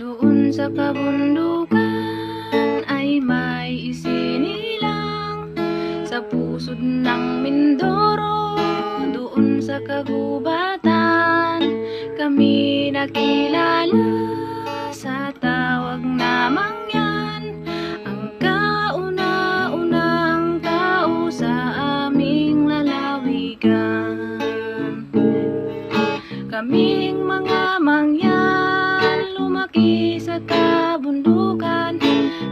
Doon sa kabundukan ay may isinilang Sa pusod ng Mindoro. Doon sa kagubatan Kami nakilala. Sa tawag namang yan Ang kauna-unang tao sa aming lalawigan. Kaming mga mangyan lumaki sa kabundukan.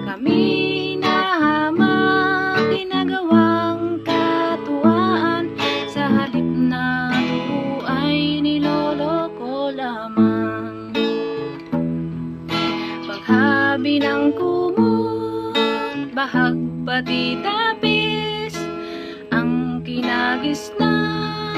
Kami nahamak ginagawang katuwaan. Sa halip na ito ay niloloko lamang. Paghabi ng kumot, bahag pati tapis. Ang kinagisnan na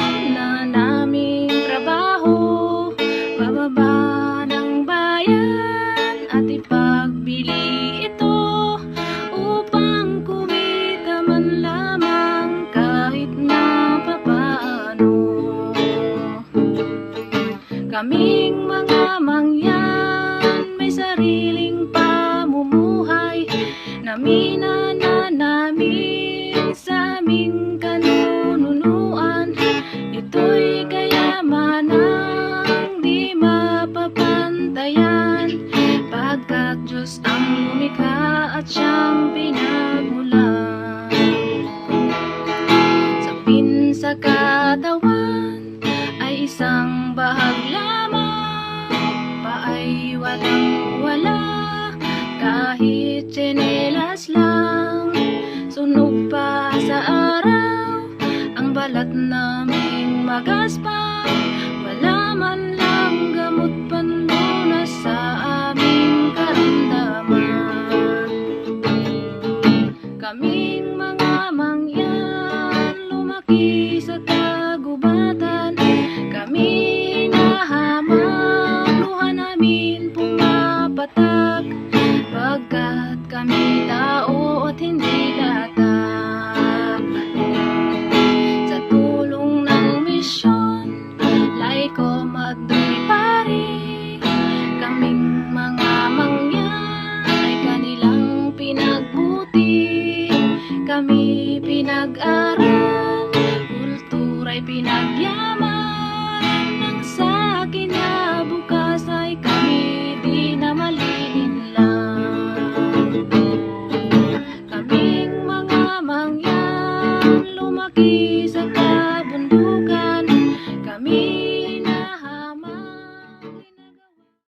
Kaming mga mangyan. May sariling pamumuhay na minana isang bahag lamang. Paay walang wala Kahit tsinelas lang. Sunog pa sa araw Ang balat naming magaspang Wala man lang gamot panluna sa aming karamdaman. Kaming mga mangyan Lumaki sa tayo pag-aral